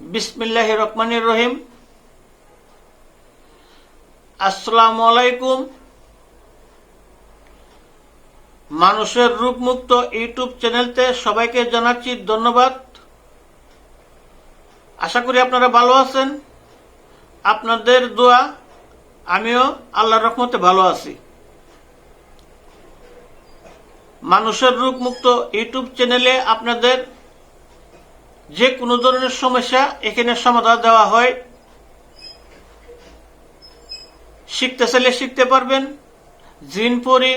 বিসমিল্লাহ রহমানির রহিম। আসসালামু আলাইকুম। মানুষের রূপমুক্ত ইউটিউব চ্যানেলতে সবাইকে জানাচ্ছি ধন্যবাদ। আশা করি আপনারা ভালো আছেন। আপনাদের দোয়া, আমিও আল্লাহর রহমতে ভালো আছি। মানুষের রূপমুক্ত ইউটিউব চ্যানেলে আপনাদের যে কোনো ধরনের সমস্যা এখানে সমাধান দেওয়া হয়। শিখতে চাইলে শিখতে পারবেন। জিন পরি,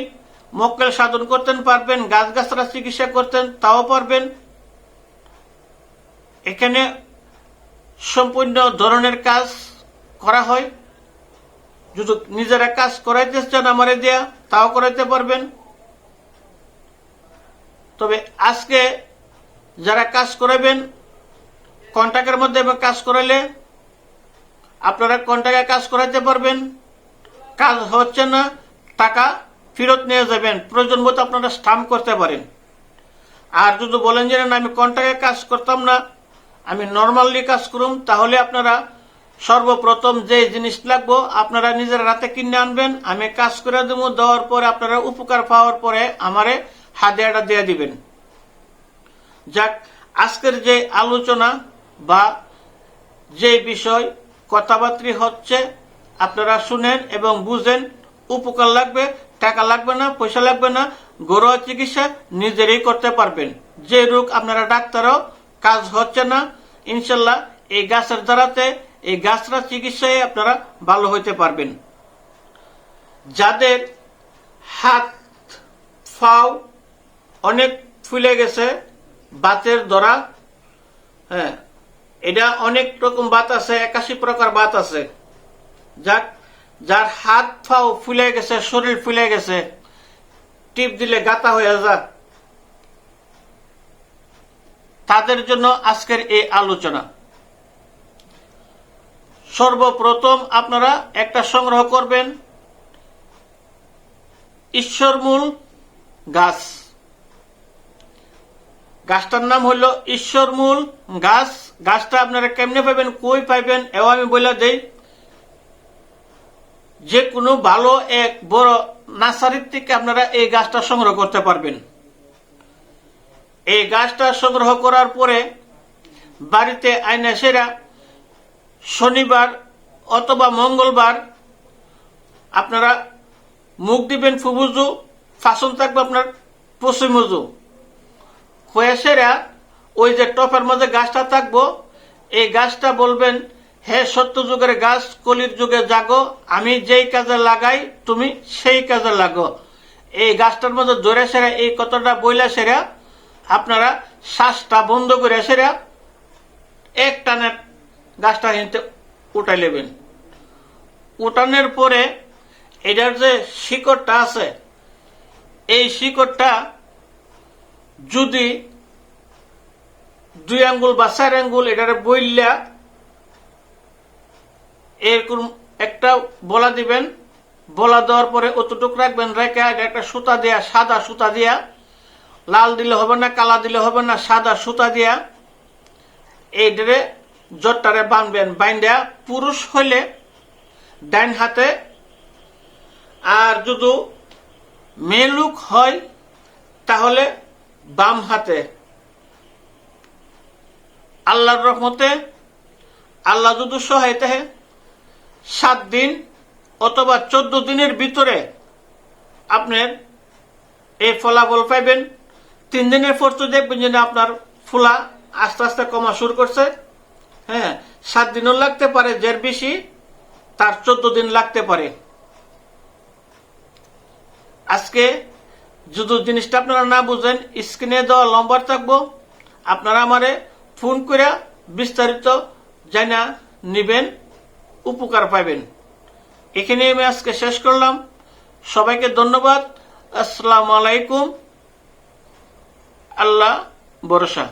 মক্কেল সাধন করতেন পারবেন গাছগাছরা চিকিৎসা করতেন তাও পারবেন। এখানে সম্পূর্ণ ধরনের কাজ করা হয়। যদি নিজেরা কাজ করাইতে চান আমারে দেয়া, তাও করাইতে পারবেন। তবে আজকে যারা কাজ করাবেন কন্ট্রাক্টের মধ্যে কাজ করাইলে আপনারা কন্ট্রাক্টে কাজ করাইতে পারবেন। কাজ হচ্ছে না, টাকা ফেরত নিয়ে যাবেন, প্রয়োজন মতো আপনারা স্টাম্প করতে পারেন। আর যদি বলেন যে, না আমি কন্ট্রাক্টে কাজ করতাম না, আমি নর্মালি কাজ করুম, তাহলে আপনারা সর্বপ্রথম যে জিনিস লাগবো, আপনারা নিজের রাতে কিনে আনবেন, আমি কাজ করে দেবো, দেওয়ার পরে আপনারা উপকার পাওয়ার পরে আমারে হাদিয়াটা দিয়ে দিবেন। যাক, আজকের যে আলোচনা বা যে বিষয় কথাবার্তা হচ্ছে, আপনারা শুনেন এবং বুঝেন, উপকার লাগবে, টাকা লাগবে না, পয়সা লাগবে না, ঘরোয়া চিকিৎসা নিজেরই করতে পারবেন। যে রোগ আপনারা ডাক্তারও, কাজ হচ্ছে না, ইনশাল্লাহ এই গাছের দ্বারাতে, এই গাছরা চিকিৎসায় আপনারা ভালো হইতে পারবেন। যাদের হাত ফাও অনেক ফুলে গেছে, বাতের দ্বারা হ্যাঁ এটা অনেক রকম বাত আছে, একাশি প্রকার বাত আছে। যাক, যার হাত ফাও ফুলে গেছে, শরীর ফুলে গেছে, টিপ দিলে গাতা হয়ে যা তাদের জন্য আজকের এই আলোচনা। সর্বপ্রথম আপনারা একটা সংগ্রহ করবেন। ঈশ্বরমূল গাছ। গাছটার নাম হলো ঈশ্বরমূল গাছ। গাছটা আপনারা কেমনে পাবেন, কই পাইবেন, এও আমি বলে দেই। যে কোনো ভালো এক বড় নার্সারির থেকে আপনারা এই গাছটা সংগ্রহ করতে পারবেন। এই গাছটা সংগ্রহ করার পরে বাড়িতে আইনা সেরা শনিবার অথবা মঙ্গলবার আপনারা মুখ দিবেন ফুবুজু ফাসন থাকবে আপনার পশ্চিমুজু। হয়ে সেরা ওই যে টপের মধ্যে গাছটা থাকব, এই গাছটা বলবেন, হে সত্য যুগের গাছ, কলির যুগে জাগো, আমি যেই কাজে লাগাই, তুমি সেই কাজে লাগো। এই গাছটার মধ্যে জোরে সেরা, এই কতটা বইলা সেরা, আপনারা শ্বাসটা বন্ধ করে সেরা, এক টানে গাছটা হিনতে উঠাই নেবেন। উঠানোর পরে এটার যে শিকড়টা আছে, এই শিকড়টা যদি দুই আঙ্গুল বা চার আঙ্গুল এটার বইলা এরকম একটা বলা দিবেন। বলা দেওয়ার পরে অতটুক রাখবেন, রেখে এটা একটা সুতা দেয়া, সাদা সুতা দিয়া। লাল দিলে হবে না, কালা দিলে হবে না, সাদা সুতা দিয়া এইটারে জটটারে বাঁধবেন বাইন্দা পুরুষ হইলে ডাইন হাতে, আর যদি মেয়ে লোক হয় তাহলে বাম হাতে। আল্লাহর রহমতে আল্লাহ যদি সহায়তা হে সাত দিন অথবা চোদ্দ দিনের ভিতরে আপনার এই ফলাফল পাইবেন। তিন দিনের পর তো দেখবেন যে আপনার ফুলা আস্তে আস্তে কমা শুরু করছে। হ্যাঁ সাত দিনও লাগতে পারে, যার বেশি তার চোদ্দ দিন লাগতে পারে। আজকে যদি জিনিসটা আপনারা না বুঝেন, স্ক্রিনে দেওয়া লম্বার থাকব। আপনারা আমারে ফোন করে বিস্তারিত জানা নিবেন, উপকার পাবেন এখানে আমি আজকে শেষ করলাম। সবাইকে ধন্যবাদ। আসসালামু আলাইকুম। আল্লাহ ভরসা।